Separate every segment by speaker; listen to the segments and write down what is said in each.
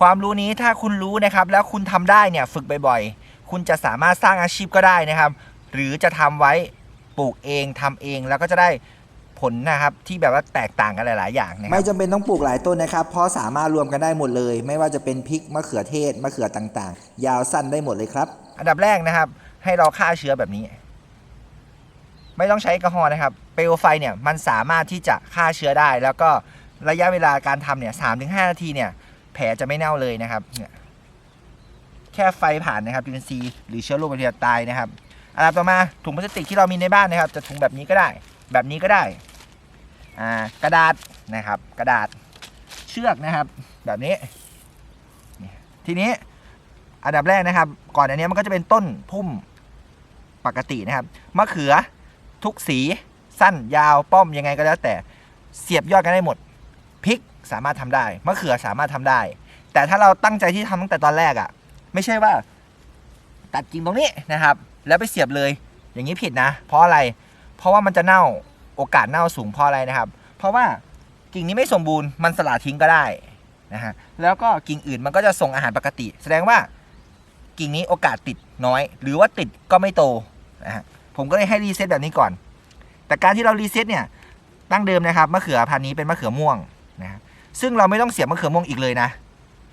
Speaker 1: ความรู้นี้ถ้าคุณรู้นะครับ แล้วคุณทำได้เนี่ยฝึกบ่อยๆ คุณจะสามารถสร้างอาชีพก็ได้นะครับ หรือจะทำไว้ปลูกเองทำเองแล้วก็จะได้ผลนะครับที่แบบว่าแตกต่างกันหลาย ๆ อย่างนะค
Speaker 2: ไม่
Speaker 1: รับ
Speaker 2: จำเป็นต้องปลูกหลายต้นนะครับ เพราะสามารถรวมกันได้หมดเลย ไม่ว่าจะเป็นพริกมะเขือเทศมะเขือต่างๆ ยาวสั้นได้หมดเลยครับ
Speaker 1: อันดับแรกนะครับ ให้เราฆ่าเชื้อแบบนี้ ไม่ต้องใช้แอลกอฮอล์นะครับ เปลวไฟเนี่ยมันสามารถที่จะฆ่าเชื้อได้ แล้วก็ระยะเวลาการทำเนี่ยสามถึงห้านาทีเนี่ยแผลจะไม่เน่าเลยนะครับเนี่ยแค่ไฟผ่านนะครับจุลินทรีย์หรือเชื้อโรคแบคทีเรียตายนะครับอันดับต่อมาถุงพลาสติกที่เรามีในบ้านนะครับ จะถุงแบบนี้ก็ได้ แบบนี้ก็ได้อ่ากระดาษนะครับ กระดาษเชือกนะครับ แบบนี้ ทีนี้อันดับแรกนะครับ ก่อนอันนี้มันก็จะเป็นต้นพุ่มปกตินะครับมะเขือทุกสีสั้นยาวป้อมยังไงก็แล้วแต่เสียบยอดกันได้หมดพริก สามารถทำได้มะเขือสามารถทำได้ แต่ถ้าเราตั้งใจที่ทำตั้งแต่ตอนแรกอะ่ะ ไม่ใช่ว่า ตัดกิ่งตรงนี้นะครับ แล้วไปเสียบเลย อย่างนี้ผิดนะ เพราะอะไร เพราะว่ามันจะเน่าโอกาสเน่าสูงเพราะอะไรนะครับ เพราะว่ากิ่งนี้ไม่สมบูรณ์มันสละทิ้งก็ได้นะฮะแล้วก็กิ่งอื่นมันก็จะส่งอาหารปกติ แสดงว่ากิ่งนี้โอกาสติดน้อย หรือว่าติดก็ไม่โตนะฮะผมก็เลยให้รีเซ็ตแบบนี้ก่อน แต่การที่เรารีเซ็ตเนี่ยตั้งเดิมนะครับมะเขือพันธุ์นี้เป็นมะเขือม่วง ซึ่งเราไม่ต้องเสียบมะเขือม่วงอีกเลยนะ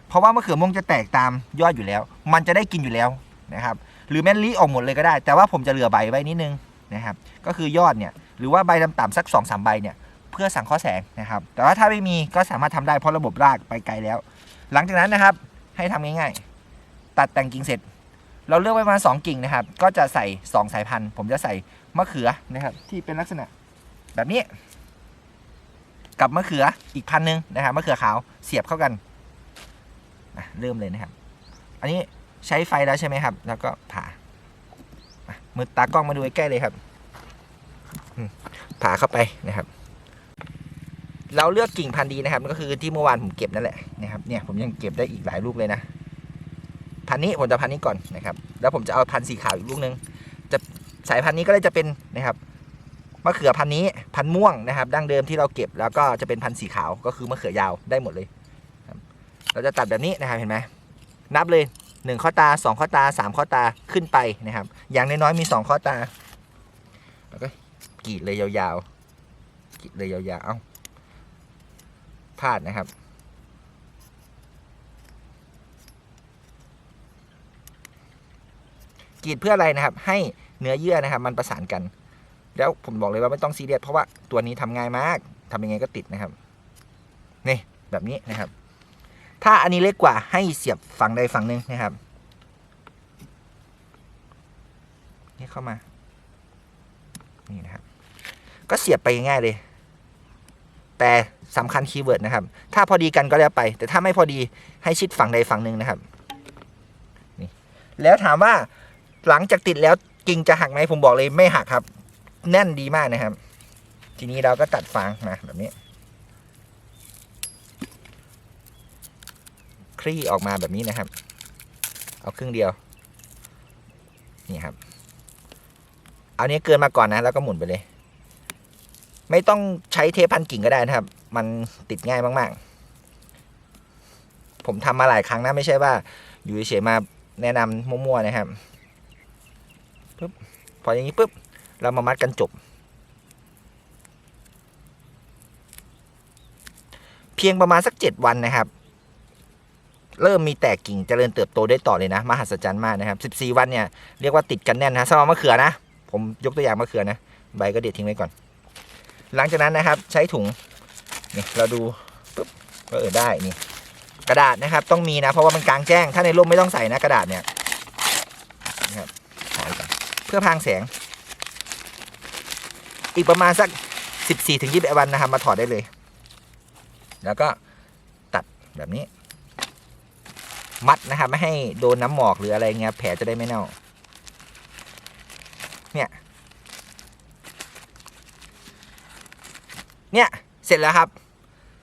Speaker 1: เพราะว่ามะเขือม่วงจะแตกตามยอดอยู่แล้ว มันจะได้กินอยู่แล้วนะครับ หรือแม่นลีออกหมดเลยก็ได้ แต่ว่าผมจะเหลือใบไว้นิดนึงนะครับ ก็คือยอดเนี่ย หรือว่าใบต่ำๆสัก2อสใบเนี่ย เพื่อสั่งเคราะห์แสงนะครับ แต่ว่าถ้าไม่มีก็สามารถทำได้เพราะระบบรากไปไกลแล้ว หลังจากนั้นนะครับ ให้ทำง่ายๆ ตัดแต่งกิ่งเสร็จ เราเลือกไว้ประมาณสองกิ่งนะครับ ก็จะใส่สองสายพันธุ์ ผมจะใส่มะเขือนะครับ ที่เป็นลักษณะแบบนี้ กับมะเขืออีกพันหนึ่งนะครับมะเขือขาวเสียบเข้ากันอะเริ่มเลยนะครับ อันนี้ใช้ไฟแล้วใช่ไหมครับ แล้วก็ผ่ามือตากล้องมาดูใกล้เลยครับผ่าเข้าไปนะครับ เราเลือกกิ่งพันธุ์ดีนะครับก็คือที่เมื่อวานผมเก็บนั่นแหละนะครับเนี่ยผมยังเก็บได้อีกหลายลูกเลยนะพันนี้ผมจะพันนี้ก่อนนะครับ แล้วผมจะเอาพันธุ์สีขาวอีกลูกหนึ่งจะสายพันธุ์นี้ก็เลยจะเป็นนะครับ มะเขือพันนี้พันม่วงนะครับดั้งเดิมที่เราเก็บแล้วก็จะเป็นพันสีขาวก็คือมะเขือยาวได้หมดเลย เราจะตัดแบบนี้นะครับเห็นไหมนับเลยหนึ่งข้อตาสองข้อตาสามข้อตาขึ้นไปนะครับ อย่างน้อยๆมีสองข้อตาแล้วก็กรีดเลยยาวๆกรีดเลยยาวๆเอ้าพลาดนะครับกรีดเพื่ออะไรนะครับ ให้เนื้อเยื่อนะครับ มันประสานกัน แล้วผมบอกเลยว่าไม่ต้องซีเรียสเพราะว่าตัวนี้ทำง่ายมากทำยังไงก็ติดนะครับ นี่แบบนี้นะครับ ถ้าอันนี้เล็กกว่าให้เสียบฝั่งใดฝั่งหนึ่งนะครับ นี่เข้ามา นี่นะครับ ก็เสียบไปง่ายเลย แต่สำคัญคีย์เวิร์ดนะครับ ถ้าพอดีกันก็แล้วไป แต่ถ้าไม่พอดีให้ชิดฝั่งใดฝั่งหนึ่งนะครับ นี่ แล้วถามว่าหลังจากติดแล้วกิ่งจะหักไหมผมบอกเลยไม่หักครับ แน่นดีมากนะครับ ทีนี้เราก็ตัดฟางมาแบบนี้ คลี่ออกมาแบบนี้นะครับ เอาครึ่งเดียว นี่ครับ เอาเนี้ยเกินมาก่อนนะ แล้วก็หมุนไปเลย ไม่ต้องใช้เทปพันกิ่งก็ได้นะครับ มันติดง่ายมาก ๆ ผมทำมาหลายครั้งนะ ไม่ใช่ว่า อยู่เฉยๆมาแนะนำมั่วๆนะครับปุ๊บพออย่างนี้ปุ๊บ เรามามัดกันจบ เพียงประมาณสักเจ็ดวันนะครับ เริ่มมีแตกกิ่งเจริญเติบโตได้ต่อเลยนะมหัศจรรย์มากนะครับสิบสี่วันเนี่ยเรียกว่าติดกันแน่นนะสำหรับมะเขือนะ ผมยกตัวอย่างมะเขือนะใบก็เด็ดทิ้งไว้ก่อน หลังจากนั้นนะครับ ใช้ถุงนี่เราดูปุ๊บก็เออได้นี่กระดาษนะครับต้องมีนะเพราะว่ามันกลางแจ้ง ถ้าในร่มไม่ต้องใส่นะกระดาษเนี่ยนะครับถอยก่อนเพื่อพรางแสง อีกประมาณสักสิบสี่ถึงยี่สิบวันนะครับ มาถอดได้เลย แล้วก็ตัดแบบนี้ มัดนะครับ ไม่ให้โดนน้ำหมอกหรืออะไรเงี้ยแผลจะได้ไม่เน่า เนี่ย เนี่ยเสร็จแล้วครับ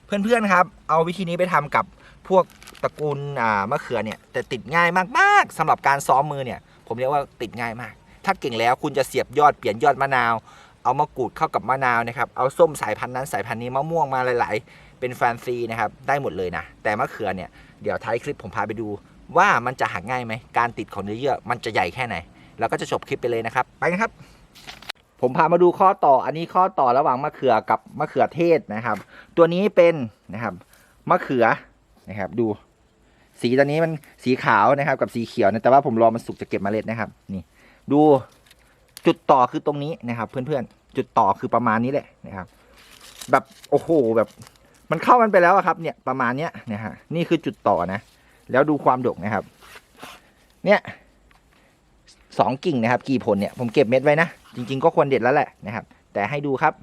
Speaker 1: เพื่อนๆครับ เอาวิธีนี้ไปทำกับพวกตระกูลอ่ามะเขือเนี่ยแต่ติดง่ายมากๆสำหรับการซ้อมมือเนี่ย ผมเรียกว่าติดง่ายมาก ถ้าเก่งแล้วคุณจะเสียบยอดเปลี่ยนยอดมะนาว เอามะกรูดเข้ากับมะนาวนะครับ เอาส้มสายพันธุ์นั้นสายพันธุ์นี้มะม่วงมาหลาย ๆ เป็นแฟนซีนะครับ ได้หมดเลยนะ แต่มะเขือเนี่ย เดี๋ยวท้ายคลิปผมพาไปดู ว่ามันจะหักง่ายไหม การติดของเนื้อเยื่อมันจะใหญ่แค่ไหนเราก็จะจบคลิปไปเลยนะครับ ไปกันครับ ผมพามาดูข้อต่อ อันนี้ข้อต่อระหว่างมะเขือกับมะเขือเทศนะครับ ตัวนี้เป็นนะครับมะเขือนะครับ ดู สีตอนนี้มันสีขาวนะครับ กับสีเขียวนะ แต่ว่าผมรอมันสุกจะเก็บเมล็ดนะครับ นี่ ดู จุดต่อคือตรงนี้นะครับ เพื่อนๆ จุดต่อคือประมาณนี้แหละนะครับ แบบโอ้โหแบบมันเข้ากันไปแล้วครับ เนี่ยประมาณเนี้ยนะฮะนี่คือจุดต่อนะ แล้วดูความดกนะครับ เนี่ยสองกิ่งนะครับ กี่ผลเนี่ยผมเก็บเม็ดไว้นะจริง ๆ ก็ควรเด็ดแล้วแหละนะครับ แต่ให้ดูครับ